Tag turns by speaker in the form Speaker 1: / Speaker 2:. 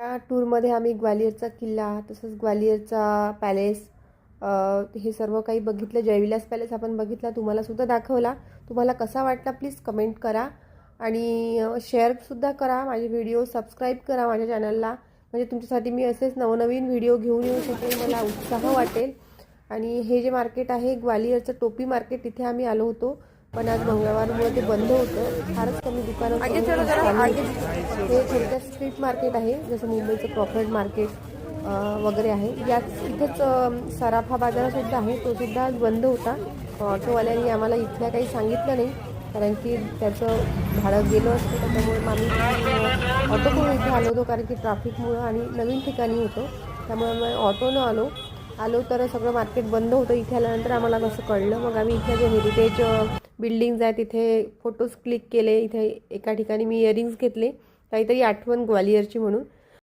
Speaker 1: या टूरमध्ये आम्ही ग्वालियरचा किल्ला तसंच ग्वालियरचा पॅलेस हे सर्व काही बघितलं. जयविलास पॅलेस आपण बघितला तुम्हालासुद्धा दाखवला. तुम्हाला कसा वाटला प्लीज कमेंट करा आणि शेअरसुद्धा करा. माझे व्हिडिओ सबस्क्राईब करा माझ्या चॅनलला म्हणजे तुमच्यासाठी मी असेच नवनवीन व्हिडिओ घेऊन येऊ शकेल मला उत्साह वाटेल. आणि हे जे मार्केट आहे ग्वालियरचं टोपी मार्केट तिथे आम्ही आलो होतो. पण आज मंगळवारमुळे ते बंद होतं. फारच कमी दुकानं. हे थोडक्यात स्ट्रीट मार्केट आहे जसं मुंबईचं क्रॉफर्ड मार्केट वगैरे आहे. याच इथंच सराफा बाजारसुद्धा आहे तो सुद्धा आज बंद होता. ऑटोवाल्यांनी आम्हाला इथल्या काही सांगितलं नाही कारण की त्याचं भाडं गेलं असतं त्याच्यामुळे आम्ही ऑटो करून इथे आलो होतो कारण की ट्रॅफिकमुळं आणि नवीन ठिकाणी होतो. त्यामुळे मग ऑटोनं आलो. आलो तर सगळं मार्केट बंद होतं. इथे आल्यानंतर आम्हाला कसं कळलं? मग आम्ही इथल्या जे हेरिटेज बिल्डिंग्ज आहेत तिथे फोटोज क्लिक केले इथे एका ठिकाणी मी इयरिंग्स घेतले. काहीतरी आठवण ग्वालियरची म्हणून.